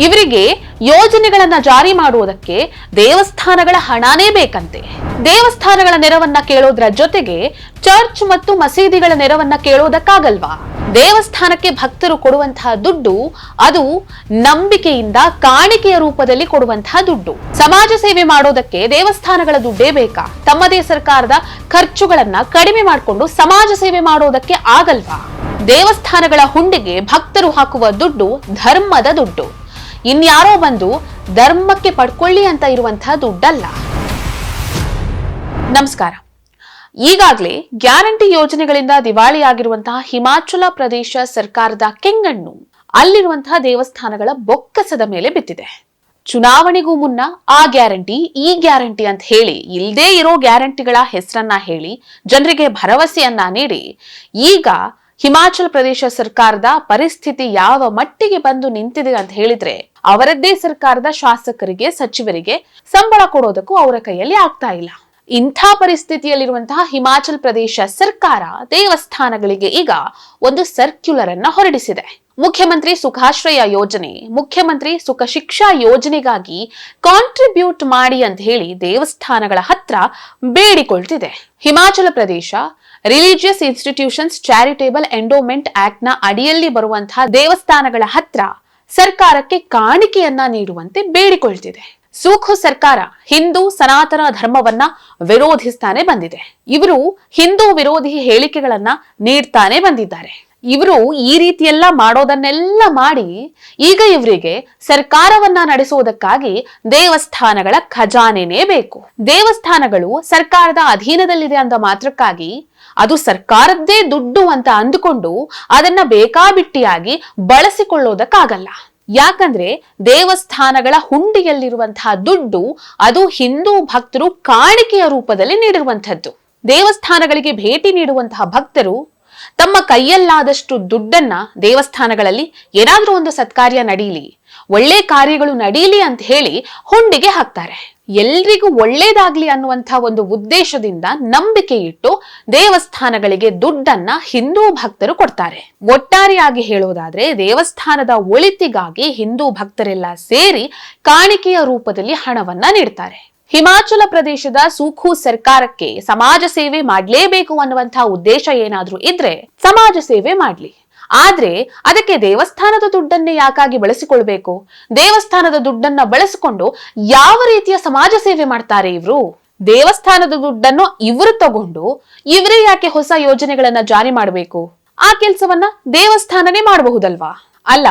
ಇವರಿಗೆ ಯೋಜನೆಗಳನ್ನ ಜಾರಿ ಮಾಡುವುದಕ್ಕೆ ದೇವಸ್ಥಾನಗಳ ಹಣನೇ ಬೇಕಂತೆ. ದೇವಸ್ಥಾನಗಳ ನೆರವನ್ನ ಕೇಳೋದ್ರ ಜೊತೆಗೆ ಚರ್ಚ್ ಮತ್ತು ಮಸೀದಿಗಳ ನೆರವನ್ನ ಕೇಳೋದಕ್ಕಾಗಲ್ವಾ? ದೇವಸ್ಥಾನಕ್ಕೆ ಭಕ್ತರು ಕೊಡುವಂತಹ ದುಡ್ಡು ಅದು ನಂಬಿಕೆಯಿಂದ ಕಾಣಿಕೆಯ ರೂಪದಲ್ಲಿ ಕೊಡುವಂತಹ ದುಡ್ಡು. ಸಮಾಜ ಸೇವೆ ಮಾಡೋದಕ್ಕೆ ದೇವಸ್ಥಾನಗಳ ದುಡ್ಡೇ ಬೇಕಾ? ತಮ್ಮದೇ ಸರ್ಕಾರದ ಖರ್ಚುಗಳನ್ನ ಕಡಿಮೆ ಮಾಡಿಕೊಂಡು ಸಮಾಜ ಸೇವೆ ಮಾಡೋದಕ್ಕೆ ಆಗಲ್ವಾ? ದೇವಸ್ಥಾನಗಳ ಹುಂಡಿಗೆ ಭಕ್ತರು ಹಾಕುವ ದುಡ್ಡು ಧರ್ಮದ ದುಡ್ಡು. ಇನ್ಯಾರೋ ಬಂದು ಧರ್ಮಕ್ಕೆ ಪಡ್ಕೊಳ್ಳಿ ಅಂತ ಇರುವಂತಹ ದುಡ್ಡಲ್ಲ. ನಮಸ್ಕಾರ. ಈಗಾಗಲೇ ಗ್ಯಾರಂಟಿ ಯೋಜನೆಗಳಿಂದ ದಿವಾಳಿಯಾಗಿರುವಂತಹ ಹಿಮಾಚಲ ಪ್ರದೇಶ ಸರ್ಕಾರದ ಕೆಂಗಣ್ಣು ಅಲ್ಲಿರುವಂತಹ ದೇವಸ್ಥಾನಗಳ ಬೊಕ್ಕಸದ ಮೇಲೆ ಬಿದ್ದಿದೆ. ಚುನಾವಣೆಗೂ ಮುನ್ನ ಆ ಗ್ಯಾರಂಟಿ, ಈ ಗ್ಯಾರಂಟಿ ಅಂತ ಹೇಳಿ ಇಲ್ಲದೇ ಇರೋ ಗ್ಯಾರಂಟಿಗಳ ಹೆಸರನ್ನ ಹೇಳಿ, ಜನರಿಗೆ ಭರವಸೆಯನ್ನ ನೀಡಿ, ಈಗ ಹಿಮಾಚಲ ಪ್ರದೇಶ ಸರ್ಕಾರದ ಪರಿಸ್ಥಿತಿ ಯಾವ ಮಟ್ಟಿಗೆ ಬಂದು ನಿಂತಿದೆ ಅಂತ ಹೇಳಿದ್ರೆ ಅವರದ್ದೇ ಸರ್ಕಾರದ ಶಾಸಕರಿಗೆ, ಸಚಿವರಿಗೆ ಸಂಬಳ ಕೊಡೋದಕ್ಕೂ ಅವರ ಕೈಯಲ್ಲಿ ಆಗ್ತಾ ಇಲ್ಲ. ಇಂಥ ಪರಿಸ್ಥಿತಿಯಲ್ಲಿರುವಂತಹ ಹಿಮಾಚಲ ಪ್ರದೇಶ ಸರ್ಕಾರ ದೇವಸ್ಥಾನಗಳಿಗೆ ಈಗ ಒಂದು ಸರ್ಕ್ಯುಲರ್ ಅನ್ನ ಹೊರಡಿಸಿದೆ. ಮುಖ್ಯಮಂತ್ರಿ ಸುಖಾಶ್ರಯ ಯೋಜನೆ, ಮುಖ್ಯಮಂತ್ರಿ ಸುಖ ಶಿಕ್ಷಾ ಯೋಜನೆಗಾಗಿ ಕಾಂಟ್ರಿಬ್ಯೂಟ್ ಮಾಡಿ ಅಂತ ಹೇಳಿ ದೇವಸ್ಥಾನಗಳ ಹತ್ರ ಬೇಡಿಕೊಳ್ತಿದೆ. Himachal Pradesh religious institutions charitable endowment ಆಕ್ಟ್ನ ಅಡಿಯಲ್ಲಿ ಬರುವಂತಹ ದೇವಸ್ಥಾನಗಳ ಹತ್ರ ಸರ್ಕಾರಕ್ಕೆ ಕಾಣಿಕೆಯನ್ನ ನೀಡುವಂತೆ ಬೇಡಿಕೊಳ್ತಿದೆ. ಸೂಖು ಸರ್ಕಾರ ಹಿಂದೂ ಸನಾತನ ಧರ್ಮವನ್ನ ವಿರೋಧಿಸ್ತಾನೆ ಬಂದಿದೆ. ಇವರು ಹಿಂದೂ ವಿರೋಧಿ ಹೇಳಿಕೆಗಳನ್ನ ನೀಡ್ತಾನೆ ಬಂದಿದ್ದಾರೆ. ಇವರು ಈ ರೀತಿಯೆಲ್ಲ ಮಾಡೋದನ್ನೆಲ್ಲ ಮಾಡಿ ಈಗ ಇವರಿಗೆ ಸರ್ಕಾರವನ್ನ ನಡೆಸುವುದಕ್ಕಾಗಿ ದೇವಸ್ಥಾನಗಳ ಖಜಾನೆನೇ ಬೇಕು. ದೇವಸ್ಥಾನಗಳು ಸರ್ಕಾರದ ಅಧೀನದಲ್ಲಿದೆ ಅಂದ ಮಾತ್ರಕ್ಕಾಗಿ ಅದು ಸರ್ಕಾರದ್ದೇ ದುಡ್ಡು ಅಂತ ಅಂದುಕೊಂಡು ಅದನ್ನ ಬೇಕಾಬಿಟ್ಟಿಯಾಗಿ ಬಳಸಿಕೊಳ್ಳೋದಕ್ಕಾಗಲ್ಲ. ಯಾಕಂದ್ರೆ ದೇವಸ್ಥಾನಗಳ ಹುಂಡಿಯಲ್ಲಿರುವಂತಹ ದುಡ್ಡು ಅದು ಹಿಂದೂ ಭಕ್ತರು ಕಾಣಿಕೆಯ ರೂಪದಲ್ಲಿ ನೀಡಿರುವಂತಹದ್ದು ದೇವಸ್ಥಾನಗಳಿಗೆ ಭೇಟಿ ನೀಡುವಂತಹ ಭಕ್ತರು ತಮ್ಮ ಕೈಯಲ್ಲಾದಷ್ಟು ದುಡ್ಡನ್ನ ದೇವಸ್ಥಾನಗಳಲ್ಲಿ ಏನಾದ್ರೂ ಒಂದು ಸತ್ಕಾರ್ಯ ನಡೀಲಿ, ಒಳ್ಳೆ ಕಾರ್ಯಗಳು ನಡೀಲಿ ಅಂತ ಹೇಳಿ ಹುಂಡಿಗೆ ಹಾಕ್ತಾರೆ. ಎಲ್ರಿಗೂ ಒಳ್ಳೇದಾಗ್ಲಿ ಅನ್ನುವಂಥ ಒಂದು ಉದ್ದೇಶದಿಂದ ನಂಬಿಕೆ ಇಟ್ಟು ದೇವಸ್ಥಾನಗಳಿಗೆ ದುಡ್ಡನ್ನ ಹಿಂದೂ ಭಕ್ತರು ಕೊಡ್ತಾರೆ. ಒಟ್ಟಾರೆಯಾಗಿ ಹೇಳೋದಾದ್ರೆ ದೇವಸ್ಥಾನದ ಒಳಿತಿಗಾಗಿ ಹಿಂದೂ ಭಕ್ತರೆಲ್ಲ ಸೇರಿ ಕಾಣಿಕೆಯ ರೂಪದಲ್ಲಿ ಹಣವನ್ನ ನೀಡ್ತಾರೆ. ಹಿಮಾಚಲ ಪ್ರದೇಶದ ಸೂಖು ಸರ್ಕಾರಕ್ಕೆ ಸಮಾಜ ಸೇವೆ ಮಾಡ್ಲೇಬೇಕು ಅನ್ನುವಂತಹ ಉದ್ದೇಶ ಏನಾದ್ರೂ ಇದ್ರೆ ಸಮಾಜ ಸೇವೆ ಮಾಡ್ಲಿ. ಆದ್ರೆ ಅದಕ್ಕೆ ದೇವಸ್ಥಾನದ ದುಡ್ಡನ್ನೇ ಯಾಕಾಗಿ ಬಳಸಿಕೊಳ್ಬೇಕು? ದೇವಸ್ಥಾನದ ದುಡ್ಡನ್ನ ಬಳಸಿಕೊಂಡು ಯಾವ ರೀತಿಯ ಸಮಾಜ ಸೇವೆ ಮಾಡ್ತಾರೆ ಇವರು? ದೇವಸ್ಥಾನದ ದುಡ್ಡನ್ನು ಇವರು ತಗೊಂಡು ಇವರೇ ಯಾಕೆ ಹೊಸ ಯೋಜನೆಗಳನ್ನ ಜಾರಿ ಮಾಡಬೇಕು? ಆ ಕೆಲಸವನ್ನ ದೇವಸ್ಥಾನನೇ ಮಾಡಬಹುದಲ್ವಾ? ಅಲ್ಲ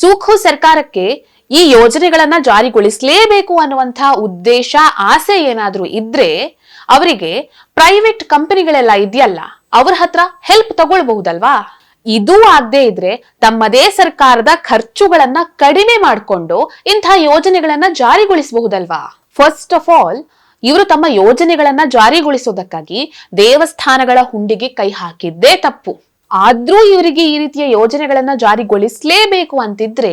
ಸೂಖು ಸರ್ಕಾರಕ್ಕೆ ಈ ಯೋಜನೆಗಳನ್ನ ಜಾರಿಗೊಳಿಸಲೇಬೇಕು ಅನ್ನುವಂತಹ ಉದ್ದೇಶ, ಆಸೆ ಏನಾದ್ರೂ ಇದ್ರೆ ಅವರಿಗೆ ಪ್ರೈವೇಟ್ ಕಂಪನಿಗಳೆಲ್ಲ ಇದೆಯಲ್ಲ, ಅವ್ರ ಹತ್ರ ಹೆಲ್ಪ್ ತಗೊಳ್ಬಹುದಲ್ವಾ? ಇದೂ ಆಗದೆ ಇದ್ರೆ ತಮ್ಮದೇ ಸರ್ಕಾರದ ಖರ್ಚುಗಳನ್ನ ಕಡಿಮೆ ಮಾಡಿಕೊಂಡು ಇಂತಹ ಯೋಜನೆಗಳನ್ನ ಜಾರಿಗೊಳಿಸಬಹುದಲ್ವಾ? ಫಸ್ಟ್ ಆಫ್ ಆಲ್ ಇವರು ತಮ್ಮ ಯೋಜನೆಗಳನ್ನ ಜಾರಿಗೊಳಿಸೋದಕ್ಕಾಗಿ ದೇವಸ್ಥಾನಗಳ ಹುಂಡಿಗೆ ಕೈ ಹಾಕಿದ್ದೇ ತಪ್ಪು. ಆದ್ರೂ ಇವರಿಗೆ ಈ ರೀತಿಯ ಯೋಜನೆಗಳನ್ನ ಜಾರಿಗೊಳಿಸಲೇಬೇಕು ಅಂತಿದ್ರೆ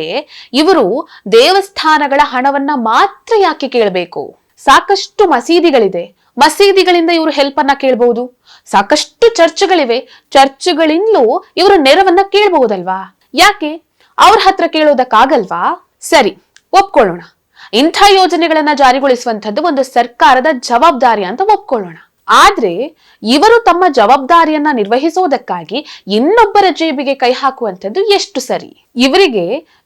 ಇವರು ದೇವಸ್ಥಾನಗಳ ಹಣವನ್ನ ಮಾತ್ರ ಯಾಕೆ ಕೇಳಬೇಕು? ಸಾಕಷ್ಟು ಮಸೀದಿಗಳಿದೆ. ಮಸೀದಿಗಳಿಂದ ಇವರು ಹೆಲ್ಪ್ ಅನ್ನ ಕೇಳಬಹುದು ಸಾಕಷ್ಟು ಚರ್ಚ್ಗಳಿವೆ. ಚರ್ಚ್ಗಳಿಂದಲೂ ಇವರು ನೆರವನ್ನ ಕೇಳಬಹುದಲ್ವಾ? ಯಾಕೆ? ಅವ್ರ ಹತ್ರ ಕೇಳೋದಕ್ಕಾಗಲ್ವಾ? ಸರಿ, ಒಪ್ಕೊಳ್ಳೋಣ. ಇಂಥ ಯೋಜನೆಗಳನ್ನ ಜಾರಿಗೊಳಿಸುವಂತದ್ದು ಒಂದು ಸರ್ಕಾರದ ಜವಾಬ್ದಾರಿ ಅಂತ ಒಪ್ಕೊಳ್ಳೋಣ. ಆದ್ರೆ ಇವರು ತಮ್ಮ ಜವಾಬ್ದಾರಿಯನ್ನ ನಿರ್ವಹಿಸೋದಕ್ಕಾಗಿ ಇನ್ನೊಬ್ಬರ ಜೇಬಿಗೆ ಕೈ ಹಾಕುವಂಥದ್ದು ಎಷ್ಟು ಸರಿ? ಇವರಿಗೆ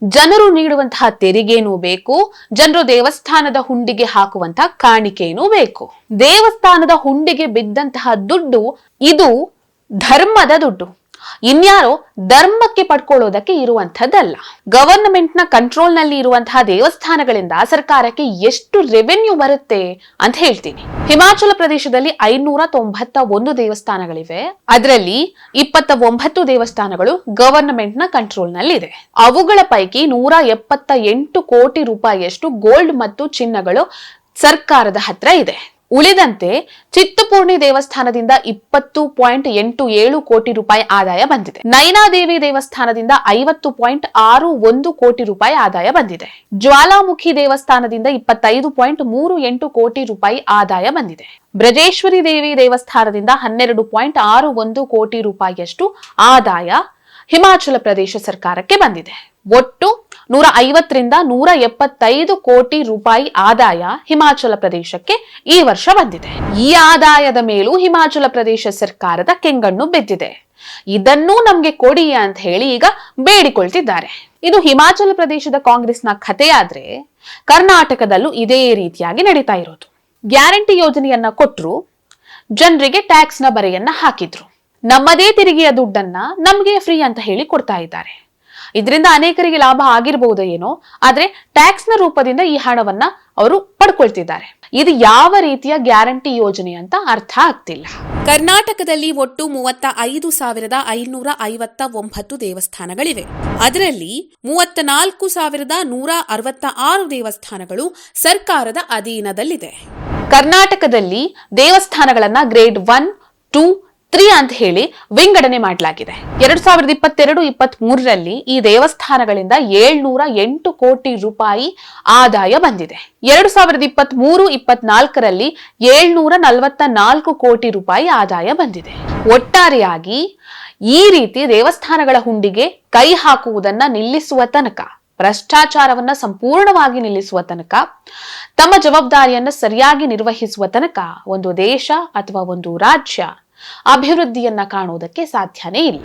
ಜನರು ನೀಡುವಂತಹ ತೆರಿಗೆನೂ ಬೇಕು, ಜನರು ದೇವಸ್ಥಾನದ ಹುಂಡಿಗೆ ಹಾಕುವಂತಹ ಕಾಣಿಕೆನೂ ಬೇಕು. ದೇವಸ್ಥಾನದ ಹುಂಡಿಗೆ ಬಿದ್ದಂತಹ ದುಡ್ಡು ಇದು ಧರ್ಮದ ದುಡ್ಡು. ಇನ್ಯಾರೋ ಧರ್ಮಕ್ಕೆ ಪಡ್ಕೊಳ್ಳೋದಕ್ಕೆ ಇರುವಂತದ್ದಲ್ಲ ಗವರ್ನಮೆಂಟ್ನ ಕಂಟ್ರೋಲ್ನಲ್ಲಿ ಇರುವಂತಹ ದೇವಸ್ಥಾನಗಳಿಂದ ಸರ್ಕಾರಕ್ಕೆ ಎಷ್ಟು ರೆವೆನ್ಯೂ ಬರುತ್ತೆ ಅಂತ ಹೇಳ್ತೀನಿ. ಹಿಮಾಚಲ ಪ್ರದೇಶದಲ್ಲಿ ಐನೂರ ತೊಂಬತ್ತ ಒಂದು ದೇವಸ್ಥಾನಗಳಿವೆ. ಅದರಲ್ಲಿ ಇಪ್ಪತ್ತ ಒಂಬತ್ತು ದೇವಸ್ಥಾನಗಳು ಗವರ್ನಮೆಂಟ್ನ ಕಂಟ್ರೋಲ್ ನಲ್ಲಿದೆ ಅವುಗಳ ಪೈಕಿ ನೂರ ಎಪ್ಪತ್ತ ಎಂಟು ಕೋಟಿ ರೂಪಾಯಿಯಷ್ಟು ಗೋಲ್ಡ್ ಮತ್ತು ಚಿನ್ನಗಳು ಸರ್ಕಾರದ ಹತ್ರ ಇದೆ. ಉಳಿದಂತೆ ಚಿತ್ತಪೂರ್ಣಿ ದೇವಸ್ಥಾನದಿಂದ ಇಪ್ಪತ್ತು ಪಾಯಿಂಟ್ ಎಂಟು ಏಳು ಕೋಟಿ ರೂಪಾಯಿ ಆದಾಯ ಬಂದಿದೆ. ನೈನಾದೇವಿ ದೇವಸ್ಥಾನದಿಂದ ಐವತ್ತು ಪಾಯಿಂಟ್ ಆರು ಒಂದು ಕೋಟಿ ರೂಪಾಯಿ ಆದಾಯ ಬಂದಿದೆ. ಜ್ವಾಲಾಮುಖಿ ದೇವಸ್ಥಾನದಿಂದ ಇಪ್ಪತ್ತೈದು ಪಾಯಿಂಟ್ ಮೂರು ಎಂಟು ಕೋಟಿ ರೂಪಾಯಿ ಆದಾಯ ಬಂದಿದೆ. ಬ್ರಜೇಶ್ವರಿ ದೇವಿ ದೇವಸ್ಥಾನದಿಂದ ಹನ್ನೆರಡು ಪಾಯಿಂಟ್ ಆರು ಒಂದು ಕೋಟಿ ರೂಪಾಯಿಯಷ್ಟು ಆದಾಯ ಹಿಮಾಚಲ ಪ್ರದೇಶ ಸರ್ಕಾರಕ್ಕೆ ಬಂದಿದೆ. ಒಟ್ಟು ನೂರ ಐವತ್ತರಿಂದ ನೂರ ಎಪ್ಪತ್ತೈದು ಕೋಟಿ ರೂಪಾಯಿ ಆದಾಯ ಹಿಮಾಚಲ ಪ್ರದೇಶಕ್ಕೆ ಈ ವರ್ಷ ಬಂದಿದೆ. ಈ ಆದಾಯದ ಮೇಲೂ ಹಿಮಾಚಲ ಪ್ರದೇಶ ಸರ್ಕಾರದ ಕೆಂಗಣ್ಣು ಬಿದ್ದಿದೆ. ಇದನ್ನೂ ನಮ್ಗೆ ಕೊಡಿ ಅಂತ ಹೇಳಿ ಈಗ ಬೇಡಿಕೊಳ್ತಿದ್ದಾರೆ. ಇದು ಹಿಮಾಚಲ ಪ್ರದೇಶದ ಕಾಂಗ್ರೆಸ್ನ ಕಥೆಯಾದ್ರೆ ಕರ್ನಾಟಕದಲ್ಲೂ ಇದೇ ರೀತಿಯಾಗಿ ನಡೀತಾ ಇರೋದು. ಗ್ಯಾರಂಟಿ ಯೋಜನೆಯನ್ನ ಕೊಟ್ಟರು ಜನರಿಗೆ ನ ಬರೆಯನ್ನ ಹಾಕಿದ್ರು. ನಮ್ಮದೇ ತೆರಿಗೆಯ ದುಡ್ಡನ್ನ ನಮ್ಗೆ ಫ್ರೀ ಅಂತ ಹೇಳಿ ಕೊಡ್ತಾ ಇದ್ದಾರೆ. ಇದರಿಂದ ಅನೇಕರಿಗೆ ಲಾಭ ಆಗಿರಬಹುದು ಏನೋ ಆದ್ರೆ ಟ್ಯಾಕ್ಸ್ನ ರೂಪದಿಂದ ಈ ಹಣವನ್ನ ಅವರು ಪಡ್ಕೊಳ್ತಿದ್ದಾರೆ. ಇದು ಯಾವ ರೀತಿಯ ಗ್ಯಾರಂಟಿ ಯೋಜನೆ ಅಂತ ಅರ್ಥ ಆಗ್ತಿಲ್ಲ. ಕರ್ನಾಟಕದಲ್ಲಿ ಒಟ್ಟು ಮೂವತ್ತ ಐದು ಸಾವಿರದ ಐನೂರ ಐವತ್ತ ಒಂಬತ್ತು ದೇವಸ್ಥಾನಗಳಿವೆ. ಅದರಲ್ಲಿ ಮೂವತ್ತ ನಾಲ್ಕು ಸಾವಿರದ ನೂರ ಅರವತ್ತ ಆರು ದೇವಸ್ಥಾನಗಳು ಸರ್ಕಾರದ ಅಧೀನದಲ್ಲಿದೆ. ಕರ್ನಾಟಕದಲ್ಲಿ ದೇವಸ್ಥಾನಗಳನ್ನ ಗ್ರೇಡ್ ಒನ್ ಟೂ ಅಂತ ಹೇಳಿ ವಿಂಗಡಣೆ ಮಾಡಲಾಗಿದೆ. ಎರಡ್ ಸಾವಿರದ ಇಪ್ಪತ್ತೆರಡು ಇಪ್ಪತ್ತ್ ಮೂರರಲ್ಲಿ ಈ ದೇವಸ್ಥಾನಗಳಿಂದ ಏಳ್ನೂರ ಎಂಟು ಕೋಟಿ ರೂಪಾಯಿ ಆದಾಯ ಬಂದಿದೆ. ಎರಡು ಸಾವಿರದ ಇಪ್ಪತ್ತ್ ಮೂರು ಇಪ್ಪತ್ನಾಲ್ಕರಲ್ಲಿ ಏಳ್ನೂರ ನಲವತ್ತ ನಾಲ್ಕು ಕೋಟಿ ರೂಪಾಯಿ ಆದಾಯ ಬಂದಿದೆ. ಒಟ್ಟಾರೆಯಾಗಿ ಈ ರೀತಿ ದೇವಸ್ಥಾನಗಳ ಹುಂಡಿಗೆ ಕೈ ಹಾಕುವುದನ್ನ ನಿಲ್ಲಿಸುವ ತನಕ, ಭ್ರಷ್ಟಾಚಾರವನ್ನ ಸಂಪೂರ್ಣವಾಗಿ ನಿಲ್ಲಿಸುವ ತನಕ, ತಮ್ಮ ಜವಾಬ್ದಾರಿಯನ್ನ ಸರಿಯಾಗಿ ನಿರ್ವಹಿಸುವ ತನಕ ಒಂದು ದೇಶ ಅಥವಾ ಒಂದು ರಾಜ್ಯ ಅಭಿವೃದ್ಧಿಯನ್ನ ಕಾಣುವುದಕ್ಕೆ ಸಾಧ್ಯನೇ ಇಲ್ಲ.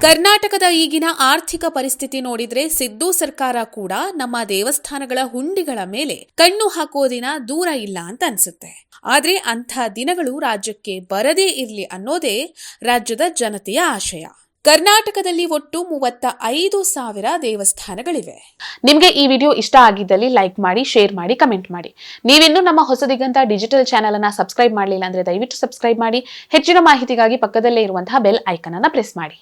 ಕರ್ನಾಟಕದ ಈಗಿನ ಆರ್ಥಿಕ ಪರಿಸ್ಥಿತಿ ನೋಡಿದ್ರೆ ಸಿದ್ದು ಸರ್ಕಾರ ಕೂಡ ನಮ್ಮ ದೇವಸ್ಥಾನಗಳ ಹುಂಡಿಗಳ ಮೇಲೆ ಕಣ್ಣು ಹಾಕೋ ದಿನ ದೂರ ಇಲ್ಲ ಅಂತ ಅನ್ಸುತ್ತೆ. ಆದ್ರೆ ಅಂಥ ದಿನಗಳು ರಾಜ್ಯಕ್ಕೆ ಬರದೇ ಇರ್ಲಿ ಅನ್ನೋದೇ ರಾಜ್ಯದ ಜನತೆಯ ಆಶಯ. ಕರ್ನಾಟಕದಲ್ಲಿ ಒಟ್ಟು ಮೂವತ್ತ ಐದು ಸಾವಿರ ದೇವಸ್ಥಾನಗಳಿವೆ. ನಿಮಗೆ ಈ ವಿಡಿಯೋ ಇಷ್ಟ ಆಗಿದ್ದಲ್ಲಿ ಲೈಕ್ ಮಾಡಿ, ಶೇರ್ ಮಾಡಿ, ಕಮೆಂಟ್ ಮಾಡಿ. ನೀವಿನ್ನೂ ನಮ್ಮ ಹೊಸದಿಗಂತ ಡಿಜಿಟಲ್ ಚಾನೆಲ್ ಅನ್ನ ಸಬ್ಸ್ಕ್ರೈಬ್ ಮಾಡಲಿಲ್ಲ ಅಂದ್ರೆ ದಯವಿಟ್ಟು ಸಬ್ಸ್ಕ್ರೈಬ್ ಮಾಡಿ. ಹೆಚ್ಚಿನ ಮಾಹಿತಿಗಾಗಿ ಪಕ್ಕದಲ್ಲೇ ಇರುವಂತಹ ಬೆಲ್ ಐಕನ್ ಅನ್ನ ಪ್ರೆಸ್ ಮಾಡಿ.